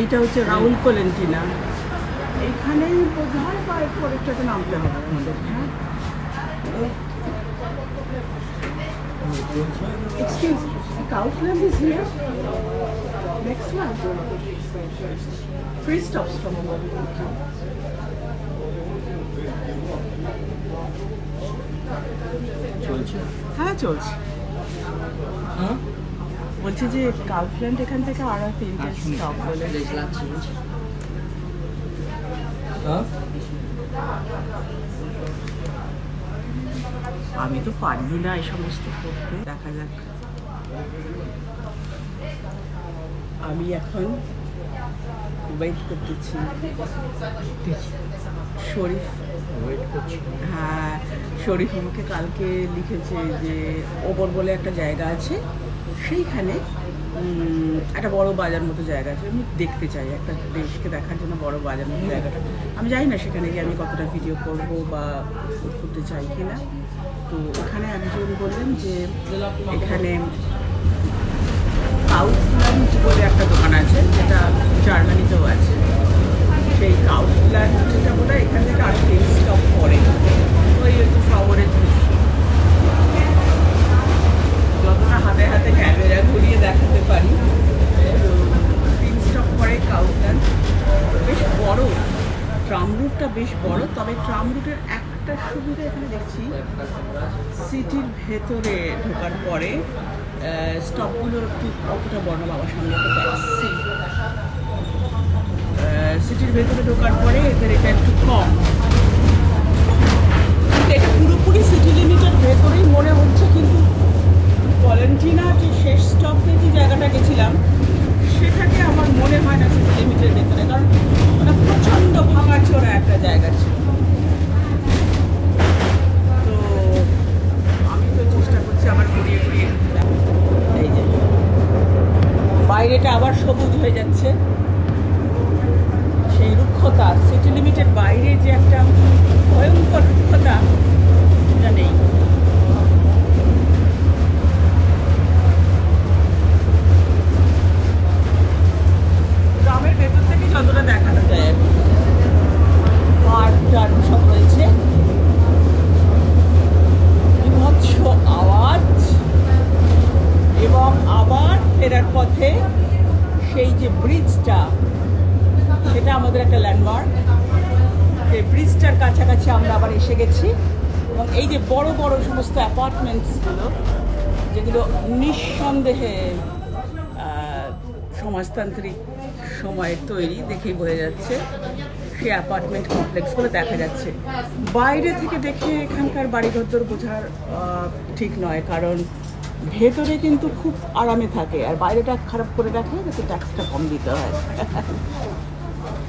এইটা হচ্ছে রাহুল কোলেন্টিনা এইখানেই বোধ হয় বা একটু নামতে হবে আমাদের হ্যাঁ Excuse me, Kaufland is here? Next one? Three stops from over. চলছে হ্যাঁ চলছে হ্যাঁ বলছি যে কাউফল্যান্ড এখান থেকে আরও তিনটে স্টপ বলে। হ্যাঁ? আমি তো পারি না এই সমস্ত করতে। দেখা যাক। আমি এখন ওয়েট করতেছি। শরীফ হ্যাঁ শরীফ আমাকে কালকে লিখেছে যে ওপর বলে একটা জায়গা আছে। সেইখানে একটা বড় বাজার মতো জায়গা আছে। আমি দেখতে চাই একটা দেশকে দেখার জন্য বড় বাজার মতো জায়গাটা আমি জানি না সেখানে গিয়ে আমি কতটা ভিডিও করব বা করতে চাই কি না তো ওখানে একজন বললেন যে এখানে কাউফল্যান্ড বলে একটা দোকান আছে। রুটটা বেশ বড়, তবে ট্রাম রুটের একটা সুবিধা এখানে দেখছি, সিটির ভেতরে ঢোকার পরে স্টপগুলোর একটু অতটা বড় বাবা, সামনে ট্যাক্সি সিটির ভেতরে ঢোকার পরে এদের এটা একটু কম। মনে হয় না সিটি লিমিটের ভেতরে কারণ ওটা প্রচণ্ড ভাঙাচোরা একটা জায়গা ছিল তো আমি তো চেষ্টা করছি। এই যে, বাইরেটা আবার সবুজ হয়ে যাচ্ছে সেই রুক্ষতা সিটি লিমিটের বাইরে যে একটা ভয়ঙ্কর রুক্ষতা সেটা নেই গ্রামের ভেতর থেকে যতটা দেখানো যায় আর কি। পার্ক টার্ক সব রয়েছে বিভৎস আওয়াজ এবং আবার ফেরার পথে সেই যে ব্রিজটা সেটা আমাদের একটা ল্যান্ডমার্ক এই ব্রিজটার কাছাকাছি আমরা আবার এসে গেছি এবং এই যে বড় বড় সমস্ত অ্যাপার্টমেন্টসগুলো যেগুলো নিঃসন্দেহে সমাজতান্ত্রিক সময়ের তৈরি, দেখেই বোঝা যাচ্ছে, সেই অ্যাপার্টমেন্ট কমপ্লেক্সগুলো দেখা যাচ্ছে। বাইরে থেকে দেখে এখানকার বাড়িঘর বোঝার ঠিক নয়, কারণ ভেতরে কিন্তু খুব আরামে থাকে আর বাইরেটা খারাপ করে রাখলে যাতে ট্যাক্সটা কম দিতে হয়।